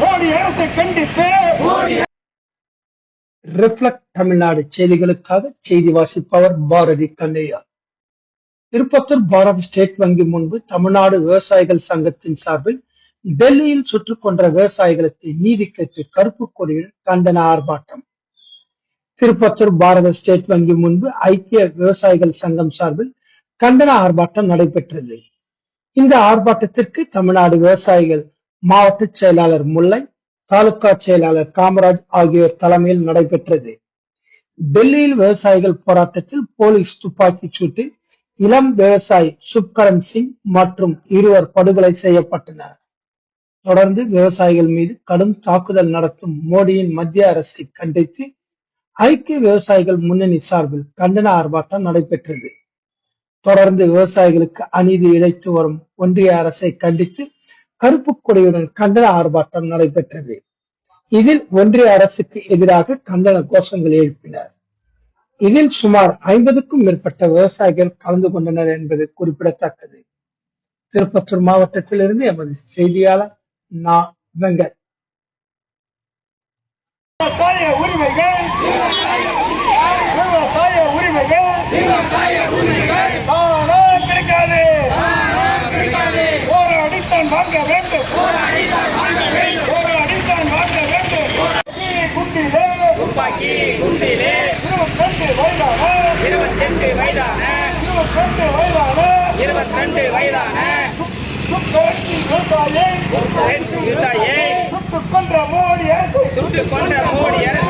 மோடி அரசை கண்டித்து ரிஃப்ளெக்ட் தமிழ்நாடு செய்திகளுக்காக செய்தி வாசிப்பவர் பாரதி கண்ணையா. திருப்பத்தூர் பாரத் ஸ்டேட் வங்கி முன்பு தமிழ்நாடு விவசாயிகள் சங்கத்தின் சார்பில் டெல்லியில் சுட்டுக் கொன்ற விவசாயிகளுக்கு நீதி கேட்டு கருப்பு கொடியில் கண்டன ஆர்ப்பாட்டம். திருப்பத்தூர் பாரத ஸ்டேட் வங்கி முன்பு ஐக்கிய விவசாயிகள் சங்கம் சார்பில் கண்டன ஆர்ப்பாட்டம் நடைபெற்றது. இந்த ஆர்ப்பாட்டத்திற்கு தமிழ்நாடு விவசாயிகள் மாவட்ட செயலாளர் முல்லை தாலுகா செயலாளர் காமராஜ் ஆகியோர் தலைமையில் நடைபெற்றது. டெல்லியில் விவசாயிகள் போராட்டத்தில் போலீஸ் துப்பாக்கிச் சூட்டில் இளம் விவசாயி சுப்கரன் சிங் மற்றும் இருவர் படுகொலை செய்யப்பட்டனர். தொடர்ந்து விவசாயிகள் மீது கடும் தாக்குதல் நடத்தும் மோடியின் மத்திய அரசை கண்டித்து ஐக்கிய விவசாயிகள் முன்னணி சார்பில் கண்டன ஆர்ப்பாட்டம் நடைபெற்றது. தொடர்ந்து விவசாயிகளுக்கு அநீதி இழைத்து வரும் ஒன்றிய அரசை கண்டித்து கருப்பு கொடியுடன் கண்டன ஆர்ப்பாட்டம் நடைபெற்றது. இதில் ஒன்றிய அரசுக்கு எதிராக கண்டன கோஷங்கள் எழுப்பினர். இதில் சுமார் ஐம்பதுக்கும் மேற்பட்ட விவசாயிகள் கலந்து கொண்டனர் என்பது குறிப்பிடத்தக்கது. திருப்பத்தூர் மாவட்டத்திலிருந்து எமது செய்தியாளர் நா. வெங்கட். உரிமைகள் விவசாய உரிமைகள் தானா கிடைக்காது போராடித்தான் வாங்க வேண்டும் போராடித்தான் வாங்க. வேண்டும் குண்டிலே. துப்பாக்கி குண்டிலே இருபத்தி வயதான. இருபத்தெட்டு வயதான. இருபத்தி வயதான. இருபத்தி ரெண்டு வயதான சுட்டுக் கொன்ற மோடி அரசு. சுட்டுக் கொண்ட மோடி அரசு.